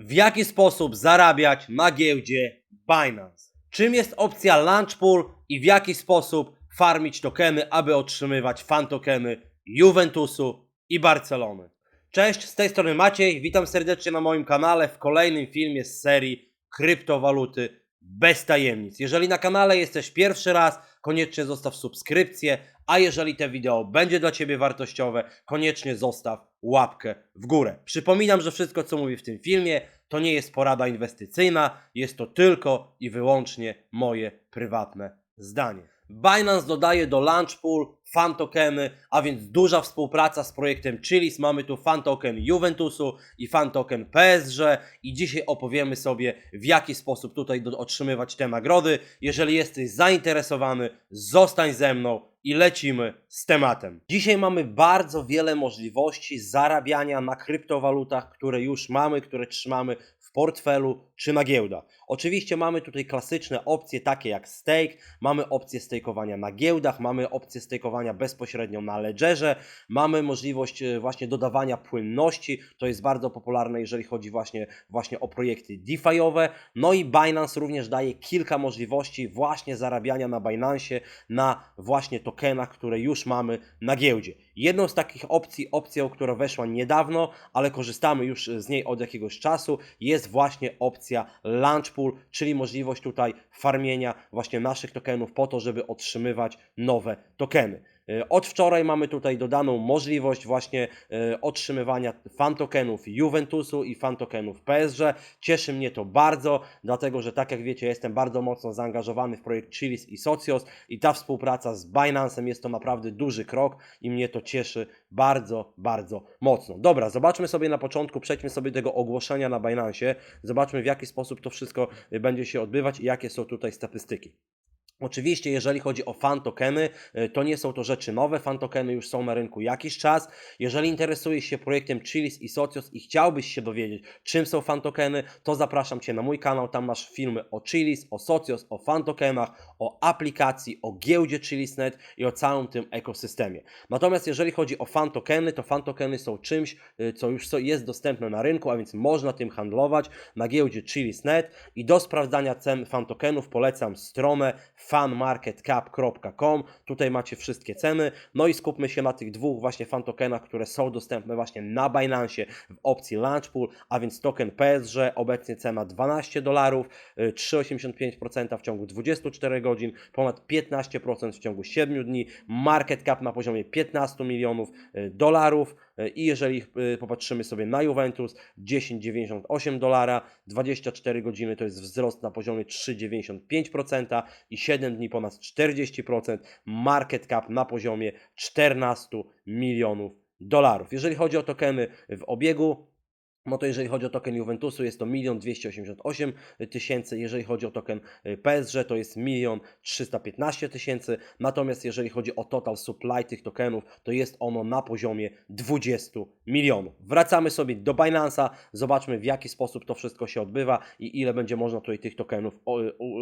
W jaki sposób zarabiać na giełdzie Binance? Czym jest opcja Launch Pool i w jaki sposób farmić tokeny, aby otrzymywać fan tokeny Juventusu i Barcelony? Cześć, z tej strony Maciej, witam serdecznie na moim kanale w kolejnym filmie z serii Kryptowaluty bez tajemnic. Jeżeli na kanale jesteś pierwszy raz, koniecznie zostaw subskrypcję, a jeżeli te wideo będzie dla Ciebie wartościowe, koniecznie zostaw łapkę w górę. Przypominam, że wszystko co mówię w tym filmie to nie jest porada inwestycyjna, jest to tylko i wyłącznie moje prywatne zdanie. Binance dodaje do Launchpool fan tokeny, a więc duża współpraca z projektem Chilis. Mamy tu fan token Juventusu i fan token PSG i dzisiaj opowiemy sobie w jaki sposób tutaj otrzymywać te nagrody. Jeżeli jesteś zainteresowany, zostań ze mną i lecimy z tematem. Dzisiaj mamy bardzo wiele możliwości zarabiania na kryptowalutach, które już mamy, które trzymamy w portfelu czy na giełdach. Oczywiście mamy tutaj klasyczne opcje takie jak stake, mamy opcję stakeowania na giełdach, mamy opcję stakeowania bezpośrednio na ledgerze, mamy możliwość e, właśnie dodawania płynności, to jest bardzo popularne jeżeli chodzi właśnie, właśnie o projekty DeFi'owe, no i Binance również daje kilka możliwości właśnie zarabiania na Binance na właśnie tokenach, które już mamy na giełdzie. Jedną z takich opcji, opcją, która weszła niedawno, ale korzystamy już z niej od jakiegoś czasu, jest właśnie opcja Launch Pool, czyli możliwość tutaj farmienia właśnie naszych tokenów po to, żeby otrzymywać nowe tokeny. E, Od wczoraj mamy tutaj dodaną możliwość właśnie e, otrzymywania fan tokenów Juventusu i fan tokenów PSG. Cieszy mnie to bardzo, dlatego że tak jak wiecie, jestem bardzo mocno zaangażowany w projekt Chilis i Socios i ta współpraca z Binance'em jest to naprawdę duży krok i mnie to cieszy bardzo, bardzo mocno. Dobra, zobaczmy sobie na początku, przejdźmy sobie tego ogłoszenia na Binance, zobaczmy w jaki sposób to wszystko będzie się odbywać i jakie są tutaj statystyki. Oczywiście, jeżeli chodzi o fan tokeny, y, to nie są to rzeczy nowe. Fan tokeny już są na rynku jakiś czas. Jeżeli interesujesz się projektem Chilis i Socios i chciałbyś się dowiedzieć, czym są fan tokeny, to zapraszam Cię na mój kanał. Tam masz filmy o Chilis, o Socios, o fan tokenach, o aplikacji, o giełdzie Chilisnet i o całym tym ekosystemie. Natomiast jeżeli chodzi o fan tokeny, to fan tokeny są czymś, y, co już jest dostępne na rynku, a więc można tym handlować na giełdzie Chilisnet i do sprawdzania cen fan tokenów polecam stronę fanmarketcap.com. Tutaj macie wszystkie ceny. No i skupmy się na tych dwóch właśnie fan tokenach, które są dostępne właśnie na Binance w opcji Launch Pool, a więc token PSG, obecnie cena 12 dolarów, y, 3,85% w ciągu 24 godzin, ponad 15% w ciągu 7 dni, market cap na poziomie 15 milionów y, dolarów y, i jeżeli y, popatrzymy sobie na Juventus 10,98 dolara, 24 godziny to jest wzrost na poziomie 3,95% i 7 dni ponad 40%, market cap na poziomie 14 milionów dolarów. Jeżeli chodzi o tokeny w obiegu, no to jeżeli chodzi o token Juventusu jest to 1 288 tysięcy, jeżeli chodzi o token y, PSG to jest 1 315 tysięcy, natomiast jeżeli chodzi o total supply tych tokenów to jest ono na poziomie 20 milionów. Wracamy sobie do Binance'a, zobaczmy w jaki sposób to wszystko się odbywa i ile będzie można tutaj tych tokenów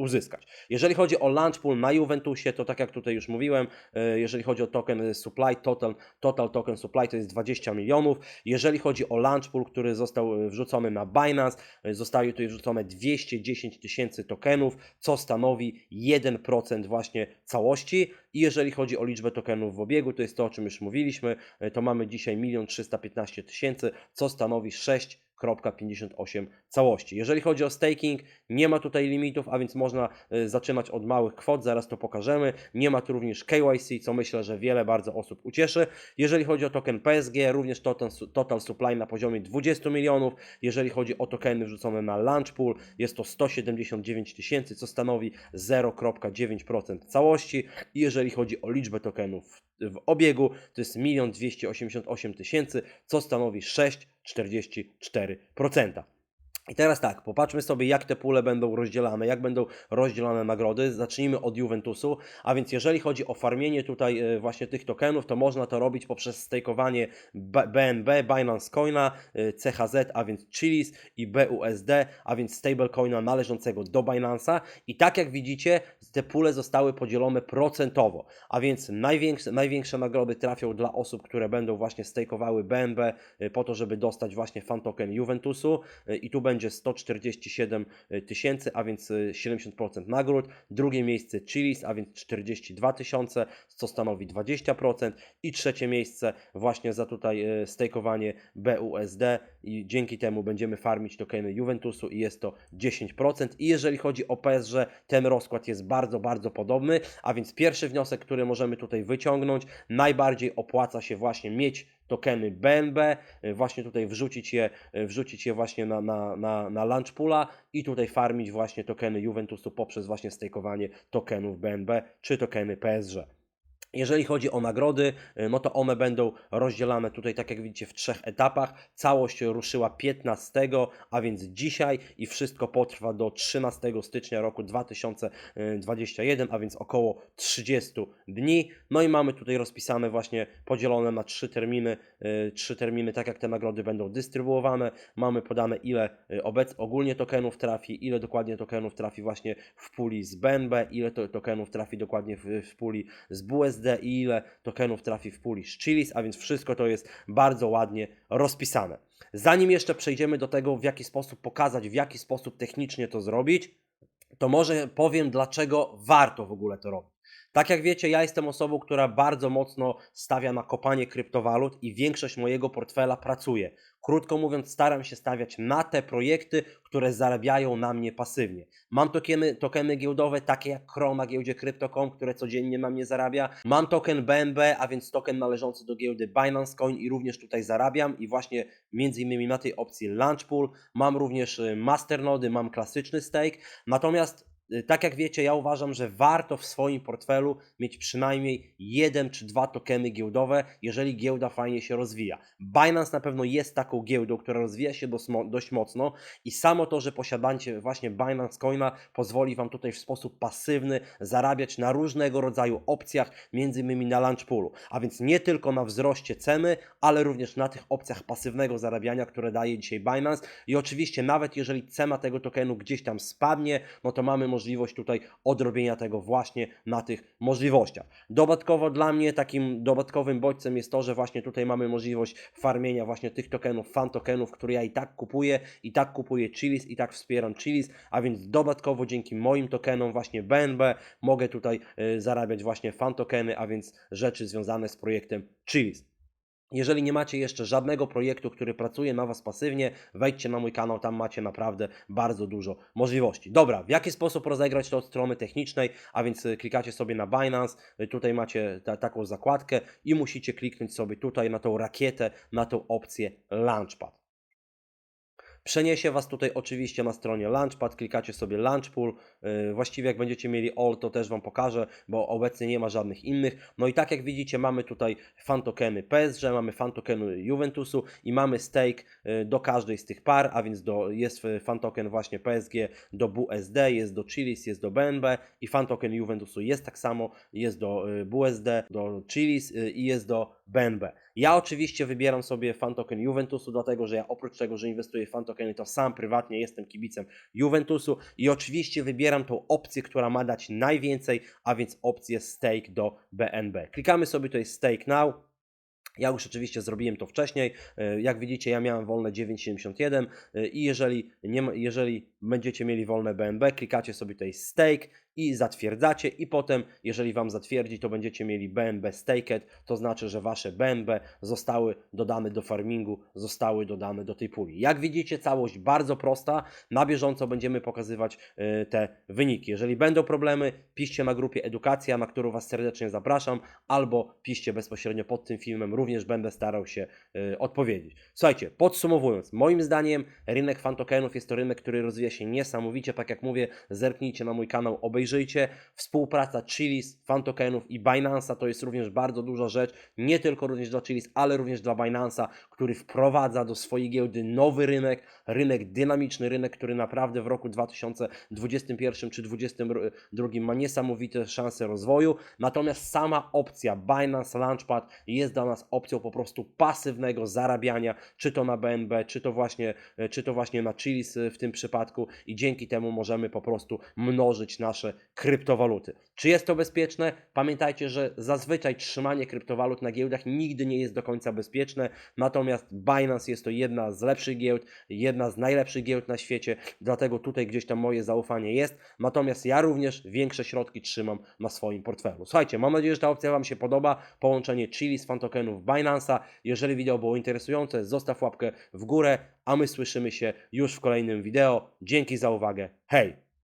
uzyskać. Jeżeli chodzi o launch pool na Juventusie, to tak jak tutaj już mówiłem, y, jeżeli chodzi o token y, supply, total, total token supply to jest 20 milionów. Jeżeli chodzi o launch pool, który został y, wrzucony na Binance, y, zostały tutaj wrzucone 210 tysięcy tokenów, co stanowi 1% właśnie całości. I jeżeli chodzi o liczbę tokenów w obiegu, to jest to, o czym już mówiliśmy, y, to mamy dzisiaj 1 315 tysięcy, co stanowi 6 0,58 całości. Jeżeli chodzi o staking, nie ma tutaj limitów, a więc można y, zaczynać od małych kwot, zaraz to pokażemy. Nie ma tu również KYC, co myślę, że wiele bardzo osób ucieszy. Jeżeli chodzi o token PSG, również total, total supply na poziomie 20 milionów. Jeżeli chodzi o tokeny wrzucone na launch pool, jest to 179 tysięcy, co stanowi 0,9% całości. I jeżeli chodzi o liczbę tokenów w obiegu, to jest 1 288 tysięcy, co stanowi 6,44%. I teraz tak, popatrzmy sobie, jak te pule będą rozdzielane, jak będą rozdzielane nagrody. Zacznijmy od Juventusu, a więc jeżeli chodzi o farmienie tutaj e, właśnie tych tokenów, to można to robić poprzez stakeowanie BNB, Binance Coina, e, CHZ, a więc Chilis i BUSD, a więc stablecoina należącego do Binance'a. I tak jak widzicie, te pule zostały podzielone procentowo, a więc największe, największe nagrody trafią dla osób, które będą właśnie stakeowały BNB e, po to, żeby dostać właśnie fan token Juventusu i tu będzie będzie 147 tysięcy, a więc y, 70% nagród. Drugie miejsce Chili's, a więc 42 tysiące, co stanowi 20%. I trzecie miejsce właśnie za tutaj y, stejkowanie BUSD i dzięki temu będziemy farmić tokeny Juventusu i jest to 10%. I jeżeli chodzi o PSG, ten rozkład jest bardzo, bardzo podobny, a więc pierwszy wniosek, który możemy tutaj wyciągnąć, najbardziej opłaca się właśnie mieć tokeny BNB, y, właśnie tutaj wrzucić je, y, wrzucić je właśnie na, na, na, na launch poola i tutaj farmić właśnie tokeny Juventusu poprzez właśnie stejkowanie tokenów BNB czy tokeny PSG. Jeżeli chodzi o nagrody, y, no to one będą rozdzielane tutaj, tak jak widzicie, w trzech etapach. Całość ruszyła 15, a więc dzisiaj i wszystko potrwa do 13 stycznia roku 2021, a więc około 30 dni. No i mamy tutaj rozpisane właśnie podzielone na trzy terminy, y, trzy terminy, tak jak te nagrody będą dystrybuowane. Mamy podane ile y, obec ogólnie tokenów trafi, ile dokładnie tokenów trafi właśnie w puli z BNB, ile to, tokenów trafi dokładnie w, w puli z BUSD i ile tokenów trafi w puli z Chilis, a więc wszystko to jest bardzo ładnie rozpisane. Zanim jeszcze przejdziemy do tego, w jaki sposób pokazać, w jaki sposób technicznie to zrobić, to może powiem, dlaczego warto w ogóle to robić. Tak jak wiecie, ja jestem osobą, która bardzo mocno stawia na kopanie kryptowalut i większość mojego portfela pracuje. Krótko mówiąc, staram się stawiać na te projekty, które zarabiają na mnie pasywnie. Mam tokeny, tokeny giełdowe, takie jak Chrome na giełdzie Crypto.com, które codziennie na mnie zarabia. Mam token BNB, a więc token należący do giełdy Binance Coin i również tutaj zarabiam i właśnie między innymi na tej opcji Launch Pool. Mam również y, masternody, mam klasyczny stake. Natomiast tak jak wiecie, ja uważam, że warto w swoim portfelu mieć przynajmniej jeden czy dwa tokeny giełdowe, jeżeli giełda fajnie się rozwija. Binance na pewno jest taką giełdą, która rozwija się dość mocno i samo to, że posiadacie właśnie Binance Coina pozwoli Wam tutaj w sposób pasywny zarabiać na różnego rodzaju opcjach, między innymi na launch poolu. A więc nie tylko na wzroście ceny, ale również na tych opcjach pasywnego zarabiania, które daje dzisiaj Binance i oczywiście nawet jeżeli cena tego tokenu gdzieś tam spadnie, no to mamy możliwość tutaj odrobienia tego właśnie na tych możliwościach. Dodatkowo dla mnie takim dodatkowym bodźcem jest to, że właśnie tutaj mamy możliwość farmienia właśnie tych tokenów, fan tokenów, które ja i tak kupuję, i tak kupuję Chilis, i tak wspieram Chilis, a więc dodatkowo dzięki moim tokenom właśnie BNB mogę tutaj y, zarabiać właśnie fan tokeny, a więc rzeczy związane z projektem Chilis. Jeżeli nie macie jeszcze żadnego projektu, który pracuje na Was pasywnie, wejdźcie na mój kanał, tam macie naprawdę bardzo dużo możliwości. Dobra, w jaki sposób rozegrać to od strony technicznej, a więc y, klikacie sobie na Binance, y, tutaj macie ta, taką zakładkę i musicie kliknąć sobie tutaj na tą rakietę, na tą opcję Launchpad. Przeniesie Was tutaj oczywiście na stronie Launchpad, klikacie sobie Launch Pool. Yy, właściwie jak będziecie mieli All, to też Wam pokażę, bo obecnie nie ma żadnych innych. No i tak jak widzicie, mamy tutaj fan tokeny PSG, mamy fan tokeny Juventusu i mamy stake yy, do każdej z tych par, a więc do, jest fan token właśnie PSG do BUSD, jest do Chilis, jest do BNB i fan token Juventusu jest tak samo, jest do yy, BUSD, do Chilis i jest do BNB. Ja oczywiście wybieram sobie fan token Juventusu, dlatego że ja oprócz tego, że inwestuję w fan to sam prywatnie jestem kibicem Juventusu i oczywiście wybieram tą opcję, która ma dać najwięcej, a więc opcję stake do BNB. Klikamy sobie tutaj stake now. Ja już oczywiście zrobiłem to wcześniej. E, Jak widzicie, ja miałem wolne 9,71 e, i jeżeli, nie, jeżeli będziecie mieli wolne BNB, klikacie sobie tutaj stake i zatwierdzacie i potem, jeżeli Wam zatwierdzi, to będziecie mieli BNB staked, to znaczy, że Wasze BNB zostały dodane do farmingu, zostały dodane do tej puli. Jak widzicie, całość bardzo prosta, na bieżąco będziemy pokazywać e, te wyniki. Jeżeli będą problemy, piszcie na grupie Edukacja, na którą Was serdecznie zapraszam, albo piszcie bezpośrednio pod tym filmem, również będę starał się e, odpowiedzieć. Słuchajcie, podsumowując, moim zdaniem rynek fantokenów jest to rynek, który rozwija się niesamowicie, tak jak mówię, zerknijcie na mój kanał, obejrzyjcie. Współpraca Chilis, fantokenów i Binance'a to jest również bardzo duża rzecz, nie tylko również dla Chilis, ale również dla Binance'a, który wprowadza do swojej giełdy nowy rynek, rynek dynamiczny, rynek, który naprawdę w roku 2021 czy 2022 ma niesamowite szanse rozwoju. Natomiast sama opcja Binance Launchpad jest dla nas opcją po prostu pasywnego zarabiania, czy to na BNB, czy to właśnie, czy to właśnie na Chilis w tym przypadku i dzięki temu możemy po prostu mnożyć nasze kryptowaluty. Czy jest to bezpieczne? Pamiętajcie, że zazwyczaj trzymanie kryptowalut na giełdach nigdy nie jest do końca bezpieczne, natomiast Binance jest to jedna z lepszych giełd, jedna z najlepszych giełd na świecie, dlatego tutaj gdzieś tam moje zaufanie jest, natomiast ja również większe środki trzymam na swoim portfelu. Słuchajcie, mam nadzieję, że ta opcja Wam się podoba, połączenie Chili z fantokenów Binance'a. Jeżeli wideo było interesujące, zostaw łapkę w górę, a my słyszymy się już w kolejnym wideo. Dzięki za uwagę, hej!